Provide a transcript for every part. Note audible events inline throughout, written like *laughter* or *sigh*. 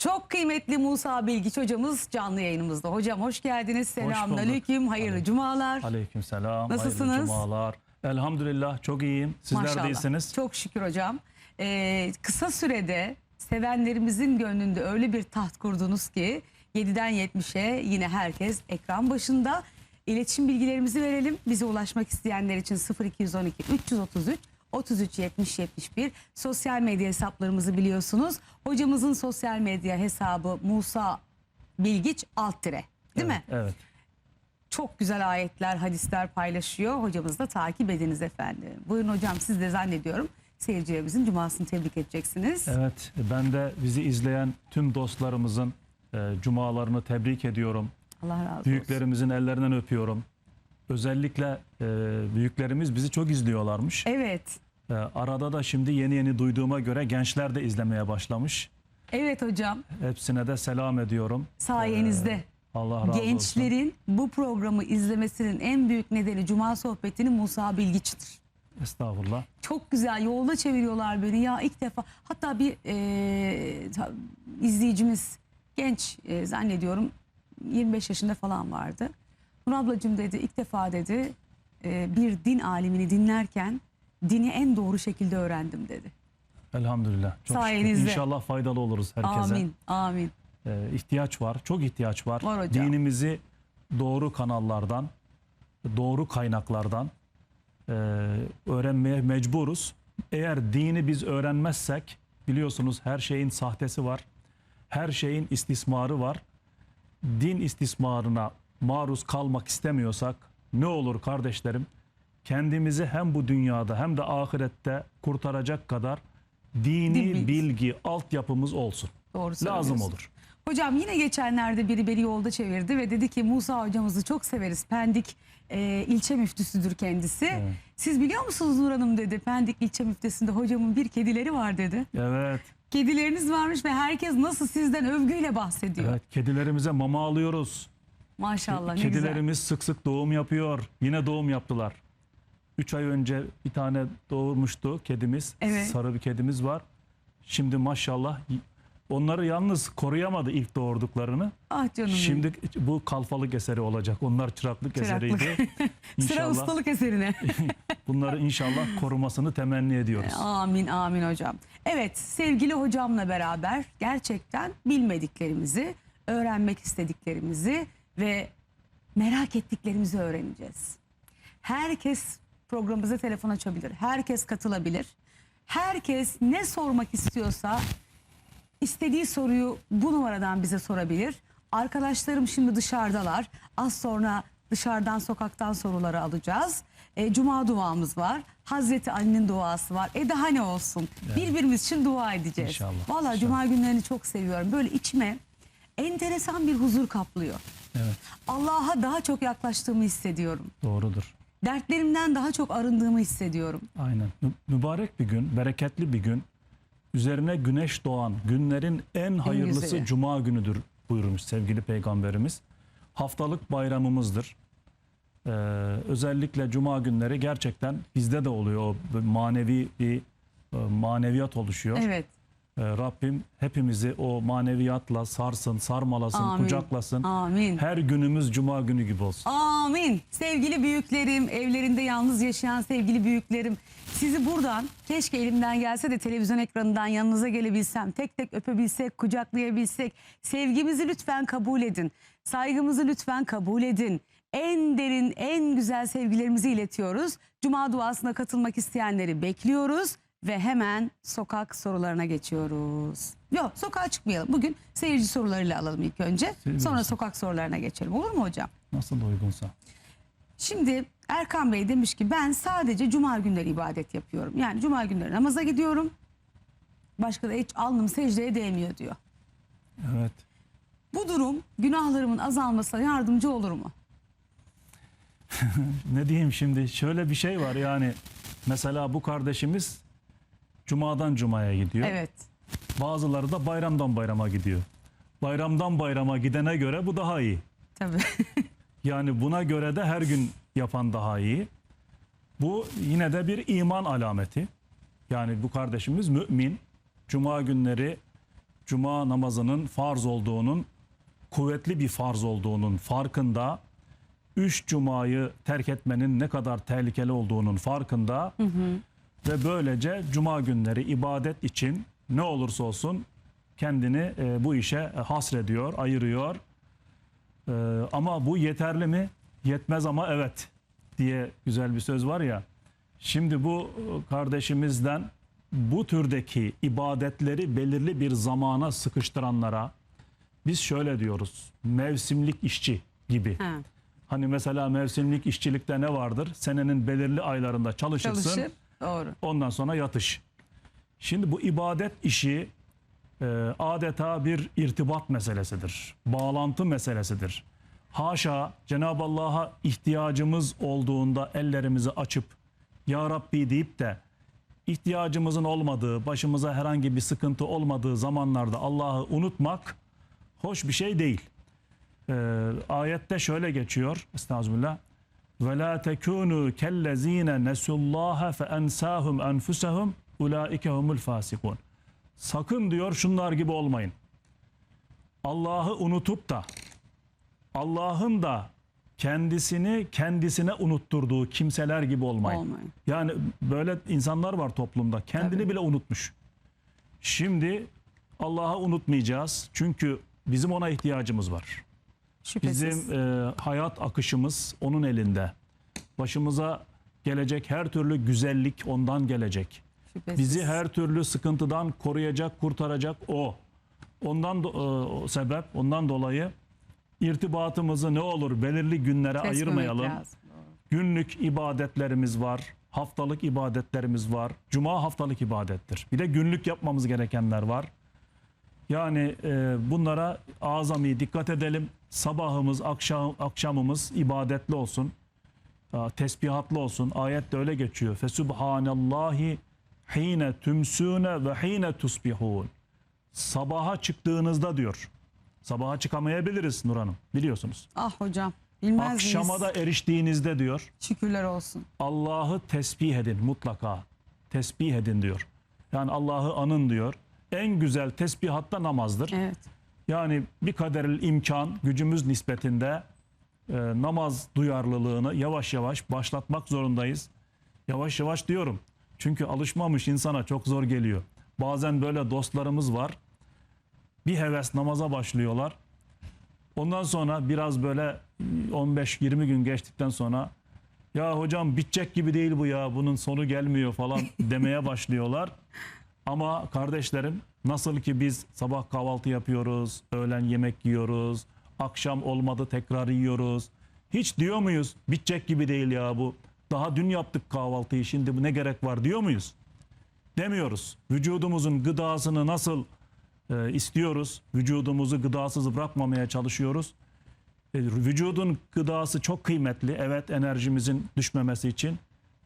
Çok kıymetli Musa Bilgiç hocamız canlı yayınımızda. Hocam hoş geldiniz. Selamun bulduk. aleyküm. Hayırlı Aleyküm. cumalar. Aleykümselam. Nasılsınız? Hayırlı cumalar. Elhamdülillah çok iyiyim. Sizler Maşallah. de iyisiniz. Çok şükür hocam. Ee, kısa sürede sevenlerimizin gönlünde öyle bir taht kurdunuz ki 7'den 70'e yine herkes ekran başında. İletişim bilgilerimizi verelim. Bize ulaşmak isteyenler için 0212 333 33 70 71 sosyal medya hesaplarımızı biliyorsunuz. Hocamızın sosyal medya hesabı Musa Bilgiç alt tire. Değil mi? Evet, Evet. Çok güzel ayetler, hadisler paylaşıyor. Hocamızı da takip ediniz efendim. Buyurun hocam siz de zannediyorum seyircilerimizin cumasını tebrik edeceksiniz. Evet. Ben de bizi izleyen tüm dostlarımızın e, cumalarını tebrik ediyorum. Allah razı olsun. Büyüklerimizin ellerinden öpüyorum. Özellikle e, büyüklerimiz bizi çok izliyorlarmış. Evet. E, arada da şimdi yeni yeni duyduğuma göre gençler de izlemeye başlamış. Evet hocam Hepsine de selam ediyorum. sayenizde. Allah razı olsun. Gençlerin bu programı izlemesinin en büyük nedeni Cuma sohbetini Musa Bilgiç'tir. Estağfurullah. Çok güzel yolda çeviriyorlar beni ya ilk defa. Hatta bir e, izleyicimiz genç e, zannediyorum 25 yaşında falan vardı. Nur ablacığım dedi ilk defa dedi e, bir din alimini dinlerken dini en doğru şekilde öğrendim dedi. Elhamdülillah. Çok şükür. Sayenizde. İnşallah faydalı oluruz herkese. Amin amin. e, ihtiyaç var. Çok ihtiyaç var. Var hocam. Dinimizi doğru kanallardan, doğru kaynaklardan e, öğrenmeye mecburuz. Eğer dini biz öğrenmezsek biliyorsunuz her şeyin sahtesi var. Her şeyin istismarı var. Din istismarına maruz kalmak istemiyorsak ne olur kardeşlerim? Kendimizi hem bu dünyada hem de ahirette kurtaracak kadar dini Din bilgisi. bilgi, altyapımız olsun. Doğru Lazım olur. Hocam yine geçenlerde biri beni yolda çevirdi ve dedi ki Musa hocamızı çok severiz. Pendik e, ilçe müftüsüdür kendisi. Evet. Siz biliyor musunuz Nur Hanım dedi. Pendik ilçe müftüsünde hocamın bir kedileri var dedi. Evet. Kedileriniz varmış ve herkes nasıl sizden övgüyle bahsediyor. Evet, kedilerimize mama alıyoruz. Maşallah ne güzel. Kedilerimiz sık sık doğum yapıyor. Yine doğum yaptılar. 3 ay önce bir tane doğurmuştu kedimiz. Evet. Sarı bir kedimiz var. Şimdi maşallah onları yalnız koruyamadı ilk doğurduklarını. Ah canım. Şimdi bu kalfalık eseri olacak. Onlar çıraklık, Çıraklık. eseriydi. *laughs* Sıra ustalık eserine. *laughs* bunları inşallah korumasını temenni ediyoruz. amin amin hocam. Evet sevgili hocamla beraber gerçekten bilmediklerimizi, öğrenmek istediklerimizi ve merak ettiklerimizi öğreneceğiz. Herkes programımıza telefon açabilir. Herkes katılabilir. Herkes ne sormak istiyorsa istediği soruyu bu numaradan bize sorabilir. Arkadaşlarım şimdi dışarıdalar. Az sonra dışarıdan sokaktan soruları alacağız. E, Cuma duamız var. Hazreti Ali'nin duası var. E daha ne olsun? Birbirimiz için dua edeceğiz. İnşallah, Vallahi inşallah. Cuma günlerini çok seviyorum. Böyle içime enteresan bir huzur kaplıyor. Evet, Allah'a daha çok yaklaştığımı hissediyorum. doğrudur. Dertlerimden daha çok arındığımı hissediyorum. Aynen. Mü- Mübarek bir gün, bereketli bir gün. Üzerine güneş doğan günlerin en hayırlısı güzeli. cuma günüdür buyurmuş sevgili peygamberimiz. Haftalık bayramımızdır. Ee, özellikle cuma günleri gerçekten bizde de oluyor o manevi bir e, maneviyat oluşuyor. Evet. Ee, Rabbim hepimizi o maneviyatla sarsın, sarmalasın, Amin. kucaklasın. Amin. Her günümüz cuma günü gibi olsun. Amin. Sevgili büyüklerim, evlerinde yalnız yaşayan sevgili büyüklerim. Sizi buradan keşke elimden gelse de televizyon ekranından yanınıza gelebilsem. Tek tek öpebilsek, kucaklayabilsek. Sevgimizi lütfen kabul edin. Saygımızı lütfen kabul edin. En derin, en güzel sevgilerimizi iletiyoruz. Cuma duasına katılmak isteyenleri bekliyoruz. Ve hemen sokak sorularına geçiyoruz. Yok sokağa çıkmayalım. Bugün seyirci sorularıyla alalım ilk önce. Seyirci Sonra sokak sorularına geçelim. Olur mu hocam? Nasıl uygunsa. Şimdi Erkan Bey demiş ki ben sadece cuma günleri ibadet yapıyorum. Yani cuma günleri namaza gidiyorum. Başka da hiç alnım secdeye değmiyor diyor. Evet. Bu durum günahlarımın azalmasına yardımcı olur mu? *laughs* ne diyeyim şimdi şöyle bir şey var yani mesela bu kardeşimiz cumadan cumaya gidiyor. Evet. Bazıları da bayramdan bayrama gidiyor. Bayramdan bayrama gidene göre bu daha iyi. Tabii. *laughs* Yani buna göre de her gün yapan daha iyi. Bu yine de bir iman alameti. Yani bu kardeşimiz mümin. Cuma günleri cuma namazının farz olduğunun, kuvvetli bir farz olduğunun farkında, üç cumayı terk etmenin ne kadar tehlikeli olduğunun farkında ve böylece cuma günleri ibadet için ne olursa olsun kendini e, bu işe hasrediyor, ayırıyor. E, ama bu yeterli mi? Yetmez ama evet diye güzel bir söz var ya. Şimdi bu e, kardeşimizden bu türdeki ibadetleri belirli bir zamana sıkıştıranlara biz şöyle diyoruz. Mevsimlik işçi gibi. Ha, Hani mesela mevsimlik işçilikte ne vardır? Senenin belirli aylarında çalışırsın. çalışır. Doğru. Ondan sonra yatış. Şimdi bu ibadet işi e, adeta bir irtibat meselesidir. Bağlantı meselesidir. Haşa Cenab-ı Allah'a ihtiyacımız olduğunda ellerimizi açıp Ya Rabbi deyip de ihtiyacımızın olmadığı, başımıza herhangi bir sıkıntı olmadığı zamanlarda Allah'ı unutmak hoş bir şey değil. Ee, ayette şöyle geçiyor. Estağfirullah. Ve la tekunu kellezine nesullaha fe ensahum enfusahum ulaike humul fasikun. Sakın diyor şunlar gibi olmayın. Allah'ı unutup da Allah'ın da kendisini kendisine unutturduğu kimseler gibi olmayın. Olmayın. Yani böyle insanlar var toplumda. Kendini Tabii. bile unutmuş. Şimdi Allah'ı unutmayacağız. Çünkü bizim ona ihtiyacımız var. Şüphesiz. Bizim e, hayat akışımız onun elinde. Başımıza gelecek her türlü güzellik ondan gelecek. şüphesiz. Bizi her türlü sıkıntıdan koruyacak, kurtaracak o. Ondan do- e, sebep, ondan dolayı irtibatımızı ne olur belirli günlere Kesmemek ayırmayalım. lazım. Günlük ibadetlerimiz var, haftalık ibadetlerimiz var. Cuma haftalık ibadettir. Bir de günlük yapmamız gerekenler var. Yani e, bunlara azami dikkat edelim. Sabahımız, akşam, akşamımız ibadetli olsun. Aa, Tesbihatlı olsun. Ayette öyle geçiyor. Fesubhanallahi hine tümsüne ve hine tusbihun. Sabaha çıktığınızda diyor. Sabaha çıkamayabiliriz Nur Hanım biliyorsunuz. Ah hocam. Bilmez Akşama miyiz? da eriştiğinizde diyor. Şükürler olsun. Allah'ı tesbih edin mutlaka. Tesbih edin diyor. Yani Allah'ı anın diyor. En güzel tesbihat da namazdır. Evet. Yani bir kaderil imkan gücümüz nispetinde e, namaz duyarlılığını yavaş yavaş başlatmak zorundayız. Yavaş yavaş diyorum. Çünkü alışmamış insana çok zor geliyor. Bazen böyle dostlarımız var. Bir heves namaza başlıyorlar. Ondan sonra biraz böyle 15-20 gün geçtikten sonra ya hocam bitecek gibi değil bu ya bunun sonu gelmiyor falan *laughs* demeye başlıyorlar. Ama kardeşlerim nasıl ki biz sabah kahvaltı yapıyoruz, öğlen yemek yiyoruz, akşam olmadı tekrar yiyoruz. Hiç diyor muyuz bitecek gibi değil ya bu. Daha dün yaptık kahvaltıyı şimdi bu ne gerek var diyor muyuz? Demiyoruz. Vücudumuzun gıdasını nasıl e, istiyoruz? Vücudumuzu gıdasız bırakmamaya çalışıyoruz. E, vücudun gıdası çok kıymetli. Evet enerjimizin düşmemesi için.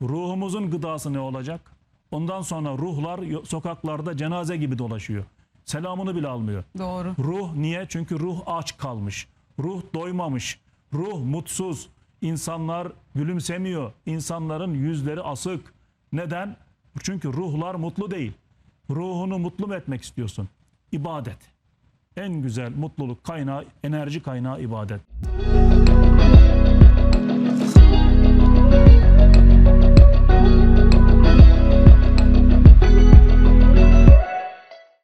Ruhumuzun gıdası ne olacak? Ondan sonra ruhlar sokaklarda cenaze gibi dolaşıyor. Selamını bile almıyor. Doğru. Ruh niye? Çünkü ruh aç kalmış. Ruh doymamış. Ruh mutsuz. İnsanlar gülümsemiyor. İnsanların yüzleri asık. Neden? Çünkü ruhlar mutlu değil. Ruhunu mutlu mu etmek istiyorsun? İbadet. En güzel mutluluk kaynağı, enerji kaynağı ibadet.